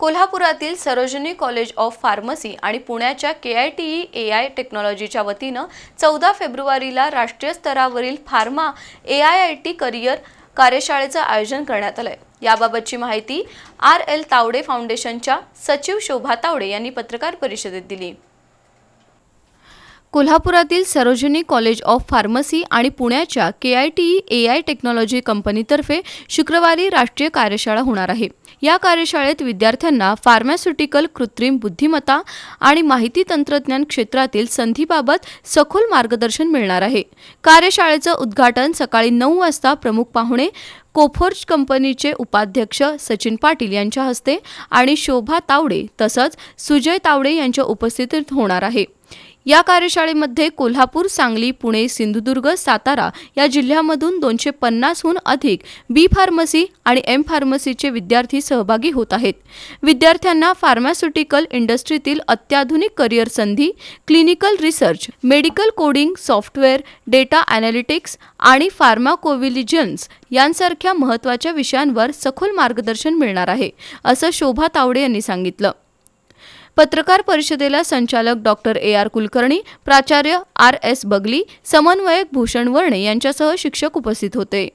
कोल्हापुरातील Sarojini college of pharmacy आणि पुण्याच्या K I T E A I टेक्नॉलॉजीच्या वतीनं चौदा फेब्रुवारीला राष्ट्रीय स्तरावरील pharma A I I T career कार्यशाळेचं आयोजन करण्यात आलंय. याबाबतची माहिती आर एल तावडे फाउंडेशनच्या सचिव शोभा तावडे यांनी पत्रकार परिषदेत दिली. कोल्हापुरातील सरोजिनी कॉलेज ऑफ फार्मसी आणि पुण्याच्या K I T A I technology कंपनीतर्फे शुक्रवारी राष्ट्रीय कार्यशाळा होणार आहे. या कार्यशाळेत विद्यार्थ्यांना फार्मास्युटिकल कृत्रिम बुद्धिमत्ता आणि माहिती तंत्रज्ञान क्षेत्रातील संधीबाबत सखोल मार्गदर्शन मिळणार आहे. कार्यशाळेचं उद्घाटन सकाळी नऊ वाजता प्रमुख पाहुणे कोफोर्ज कंपनीचे उपाध्यक्ष सचिन पाटील यांच्या हस्ते आणि शोभा तावडे तसंच सुजय तावडे यांच्या उपस्थितीत होणार आहे. या कार्यशाळेमध्ये कोल्हापूर सांगली पुणे सिंधुदुर्ग सातारा या जिल्ह्यामधून दोनशे पन्नासहून अधिक बी फार्मसी आणि एम फार्मसीचे विद्यार्थी सहभागी होत आहेत. विद्यार्थ्यांना फार्मास्युटिकल इंडस्ट्रीतील अत्याधुनिक करिअर संधी clinical research medical coding software data analytics आणि फार्माकोविलिजन्स यांसारख्या महत्त्वाच्या विषयांवर सखोल मार्गदर्शन मिळणार आहे असं शोभा तावडे यांनी सांगितलं. पत्रकार परिषदेला संचालक डॉक्टर ए. आर. कुलकर्णी प्राचार्य आर. एस. बगली समन्वयक भूषण वर्णे यांच्यासह शिक्षक उपस्थित होते.